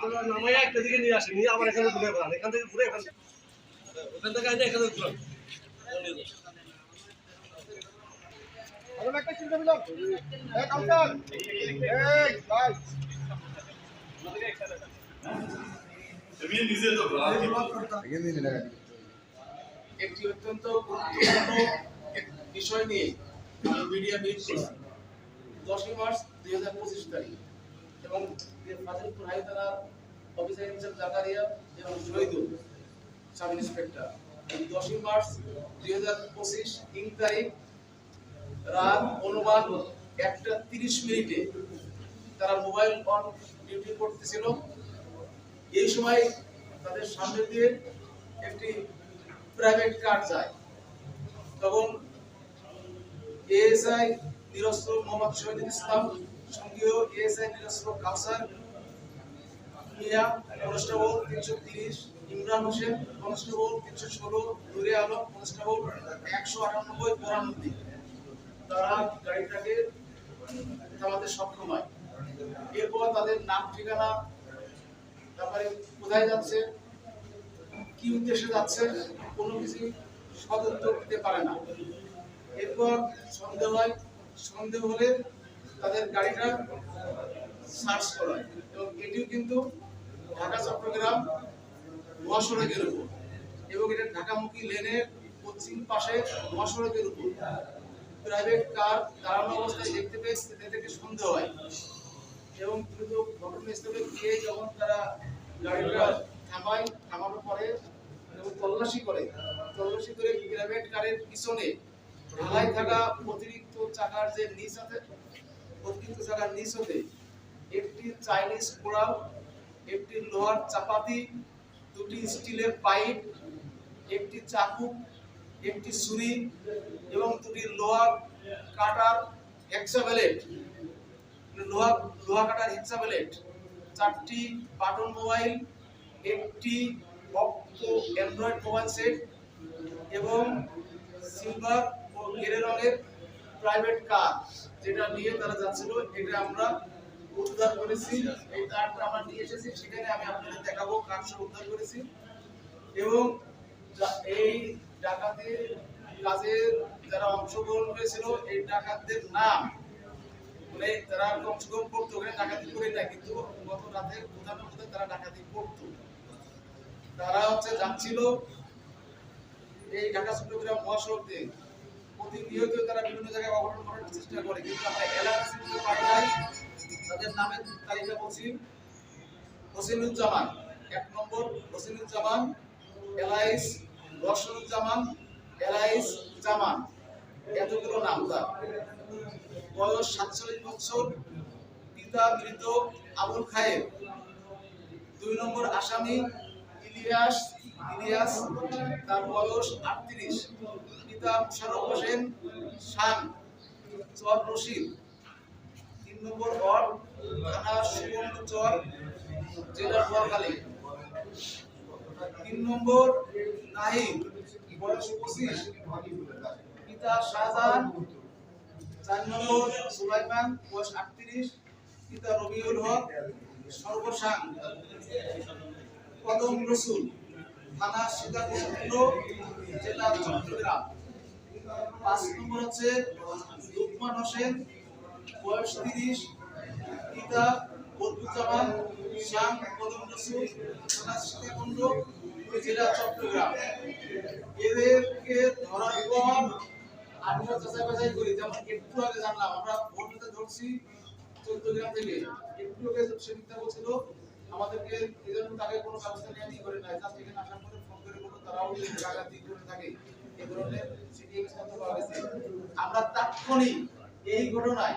আপনারা নামাই একটা দিকে নিয়ে আসেন নিয়ে আবার এখানে ঘুরে বেড়ান। এখান থেকে ঘুরে এখান ওখান থেকে আইনে এখানে ঘুরান। একটা চিন্তা কাউন্টার এই ভাই একটি অত্যন্ত গুরুত্বপূর্ণ বিষয় নিয়ে মিডিয়া মিট দশই মার্চ দুই হাজার পঁচিশ তারিখ। তারা মোবাইল অন ডিউটি করতেছিল। এই সময় তাদের সামনে দিয়ে একটি প্রাইভেট কার যায়। তখন এএসআই নিরস্ত্র মোহাম্মদ শহীদুল ইসলাম সঙ্গীয় এএসআই নিরস্ত্র কাউসার মিয়া, কনস্টেবল তিনশো তিরিশ, ইমরান হোসেন, কনস্টেবল তিনশো ষোলো, নুরে আলম, কনস্টেবল একশো আটানব্বই, পরানব্বই। তারা গাড়িটাকে থামাতে সক্ষম হয়। এরপর তাদের নাম, ঠিকানা তারপরে কোথায় যাচ্ছে, কি উদ্দেশ্যে যাচ্ছে, কোনো কিছু সদুত্তর দিতে পারে না। এরপর সন্দেহ হয়, সন্দেহ হলে তাদের গাড়িটা সার্চ করা হয়। এবং এটিও কিন্তু ঢাকা চট্টগ্রাম, মহাসড়কের উপর। এবং এটা ঢাকামুখী লেনের পশ্চিম পাশে মহাসড়কের উপর। প্রাইভেট কার দাঁড়ানো অবস্থায় দেখতে পেয়ে থেকে সন্দেহ হয়। এবং দ্রুত ঘটনাস্থলে গিয়ে যখন তারা গাড়িটা থামায়, থামানোর পরে এবং তল্লাশি করে তল্লাশি করে প্রাইভেট কারের পিছনে ঢালাই থাকা অতিরিক্ত চাকার যে নিচ আছে, অতিরিক্ত চাকার নিচ হতে একটি চাইনিজ কোড়াল একটি লোহার চাপাতি, দুটি স্টিলের পাইপ, একটি চাকু একটি ছুরি এবং দুটি লোহার কাটার হেক্সাবেলেট লোহা লোহা কাটার হেক্সাবেলেট চারটি বাটন মোবাইল, একটি অপ্পো অ্যান্ড্রয়েড মোবাইল সেট এবং সিলভার ও গেরে রঙের প্রাইভেট কার, যেটা নিয়ে তারা যাচ্ছিল, এটা আমরা উদ্ধার করেছি। এই কারটা আমরা নিয়ে এসেছি, সেখানে আমি আপনাদের দেখাবো কার উদ্ধার করেছি। এবং এই ডাকাতের কাজে যারা অংশগ্রহণ করেছিল, এই ডাকাতদের নাম মানে তারা অংশগ্রহণ করতো ওখানে ডাকাতি করে না কিন্তু গত রাতে কোথাও কোথাও তারা ডাকাতি করতো। তারা হচ্ছে যাচ্ছিল এই ঢাকা চট্টগ্রাম মহাসড়ক। দিয়ে প্রতিনিয়ত তারা বিভিন্ন জায়গায় অঘটন করার চেষ্টা করে, কিন্তু আমরা এলাকা পারি নাই তাদের নামের তালিকা বলছি, হোসেনুজ্জামান, এক নম্বর হোসেনুজ্জামান, এলাইস রশনুজ্জামান, এলাইস জামান, এতগুলো নাম তার বয়স সাতচল্লিশ বছর, পিতা মৃত আবুল খায়ের। দুই নম্বর আসামি ইলিয়াস ইলিয়াস, তার বয়স আটত্রিশ। পিতা মুশারফ হোসেন শান, চর রশিদ। নম্বর ওয়ার্ড, থানা সুবর্ণ চর জেলার নোয়াখালী। তিন নম্বর, নাহিদ, বয়স পঁচিশ। পিতা শাহজাহান। চার নম্বর, সুলাইমান, বয়স আটত্রিশ। পিতা রবিউল হক, সর্বসাং। কদম রসুল, থানা সীতাকুণ্ড জেলা চট্টগ্রাম। পাঁচ নম্বর হচ্ছে, লুকমান হোসেন বয়স তিরিশ, পিতা বদরুজ্জামান শ্যাম কদম রসুল সীতাকুণ্ড জেলা চট্টগ্রাম। এদেরকে ধরার পর আমরা যাচাই বাছাই করি যেমন একটু আগে জানলাম, আমরা ভোটতে ধরছি চোদ্দ গ্রাম থেকে। একটু আগে সে মিথ্যা বলছিল, আমাদেরকে এই জন্য তাকে কোনো ব্যবস্থা নেওয়া নিয়ে করে নাই জাস্ট এখানে আসার পরে ফোন করে বলল, তারাও জায়গাতি করে থাকে, এই ধরনের তথ্য পাওয়া গেছে আমরা তাৎক্ষণিক এই ঘটনায়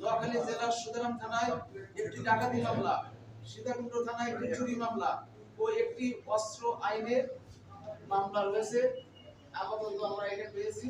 নোয়াখালী জেলার সুদারাম থানায় একটি ডাকাতি মামলা, সীতাকুণ্ড থানায় একটি চুরি মামলা ও একটি অস্ত্র আইনের মামলা রয়েছে। আপাতত আমরা এটা পেয়েছি।